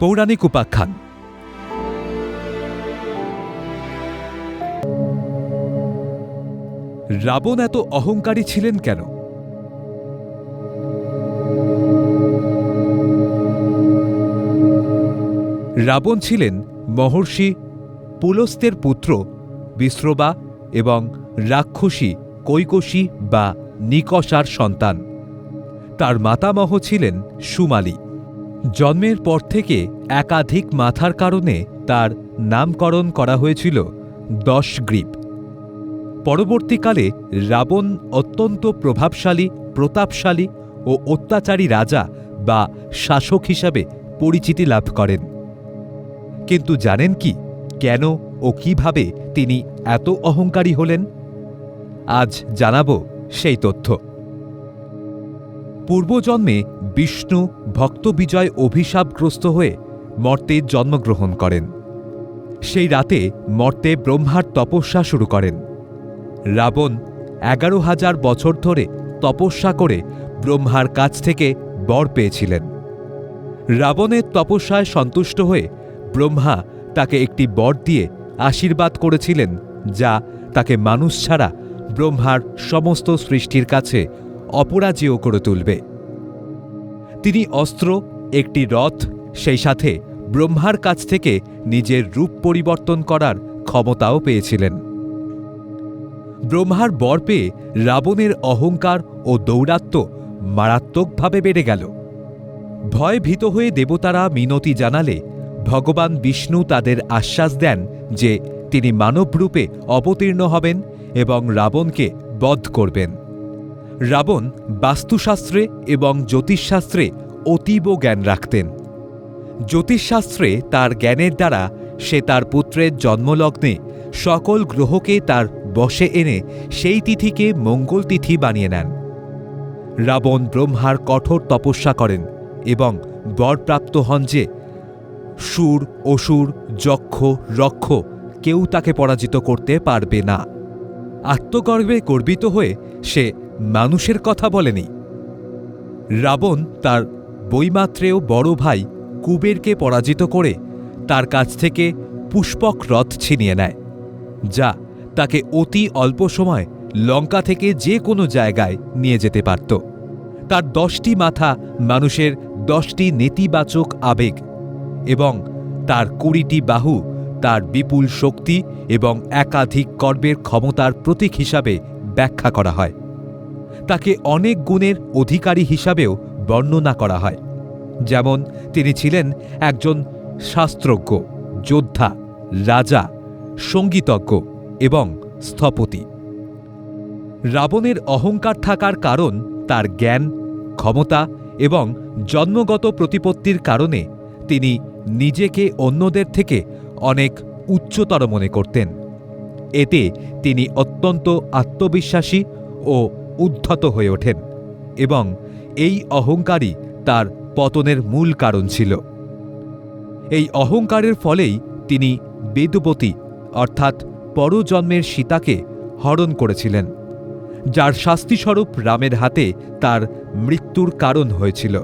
পৌরাণিক উপাখ্যান। রাবণ এত অহংকারী ছিলেন কেন? রাবণ ছিলেন মহর্ষি পুলস্তের পুত্র বিশ্রবা এবং রাক্ষসী কৈকসী বা নিকষার সন্তান। তার মাতামহ ছিলেন সুমালী। জন্মের পর থেকে একাধিক মাথার কারণে তার নামকরণ করা হয়েছিল দশগ্রীব পরবর্তীকালে রাবণ অত্যন্ত প্রভাবশালী, প্রতাপশালী ও অত্যাচারী রাজা বা শাসক হিসাবে পরিচিতি লাভ করেন। কিন্তু জানেন কি, কেন ও কীভাবে তিনি এত অহংকারী হলেন? আজ জানাব সেই তথ্য। পূর্বজন্মে বিষ্ণু ভক্তবিজয় অভিশাপগ্রস্ত হয়ে মর্তে জন্মগ্রহণ করেন। সেই রাতে মর্তে ব্রহ্মার তপস্যা শুরু করেন। রাবণ এগারো হাজার বছর ধরে তপস্যা করে ব্রহ্মার কাছ থেকে বর পেয়েছিলেন। রাবণের তপস্যায় সন্তুষ্ট হয়ে ব্রহ্মা তাকে একটি বর দিয়ে আশীর্বাদ করেছিলেন, যা তাকে মানুষ ছাড়া ব্রহ্মার সমস্ত সৃষ্টির কাছে অপরাজেয় করে তুলবে। তিনি অস্ত্র, একটি রথ, সেই সাথে ব্রহ্মার কাছ থেকে নিজের রূপ পরিবর্তন করার ক্ষমতাও পেয়েছিলেন। ব্রহ্মার বর পেয়ে রাবণের অহংকার ও দৌরাত্ম্য মারাত্মকভাবে বেড়ে গেল। ভয় ভীত হয়ে দেবতারা মিনতি জানালে ভগবান বিষ্ণু তাদের আশ্বাস দেন যে তিনি মানবরূপে অবতীর্ণ হবেন এবং রাবণকে বধ করবেন। রাবণ বাস্তুশাস্ত্রে এবং জ্যোতিষশাস্ত্রে অতীব জ্ঞান রাখতেন। জ্যোতিষশাস্ত্রে তার জ্ঞানের দ্বারা সে তার পুত্রের জন্মলগ্নে সকল গ্রহকে তার বশে এনে সেই তিথিকে মঙ্গল তিথি বানিয়ে নেন। রাবণ ব্রহ্মার কঠোর তপস্যা করেন এবং বরপ্রাপ্ত হন যে সুর, অসুর, যক্ষ, রক্ষ কেউ তাকে পরাজিত করতে পারবে না। আত্মগর্বে গর্বিত হয়ে সে মানুষের কথা বলেনি। রাবণ তার বৈমাত্রেয় বড় ভাই কুবেরকে পরাজিত করে তার কাছ থেকে পুষ্পক রথ ছিনিয়ে নেয়, যা তাকে অতি অল্প সময় লঙ্কা থেকে যে কোনো জায়গায় নিয়ে যেতে পারত। তার দশটি মাথা মানুষের দশটি নেতিবাচক আবেগ এবং তার কুড়িটি বাহু তার বিপুল শক্তি এবং একাধিক কর্মের ক্ষমতার প্রতীক হিসাবে ব্যাখ্যা করা হয়। তাকে অনেক গুণের অধিকারী হিসাবেও বর্ণনা করা হয়। যেমন, তিনি ছিলেন একজন শাস্ত্রজ্ঞ, যোদ্ধা, রাজা, সঙ্গীতজ্ঞ এবং স্থপতি। রাবণের অহংকার থাকার কারণ তার জ্ঞান, ক্ষমতা এবং জন্মগত প্রতিপত্তির কারণে তিনি নিজেকে অন্যদের থেকে অনেক উচ্চতর মনে করতেন। এতে তিনি অত্যন্ত আত্মবিশ্বাসী ও উদ্ধত হয়ে ওঠেন এবং এই অহংকারই তার পতনের মূল কারণ ছিল। এই অহংকারের ফলেই তিনি বেদবতী, অর্থাৎ পরজন্মের সীতাকে হরণ করেছিলেন, যার শাস্তিস্বরূপ রামের হাতে তার মৃত্যুর কারণ হয়েছিল।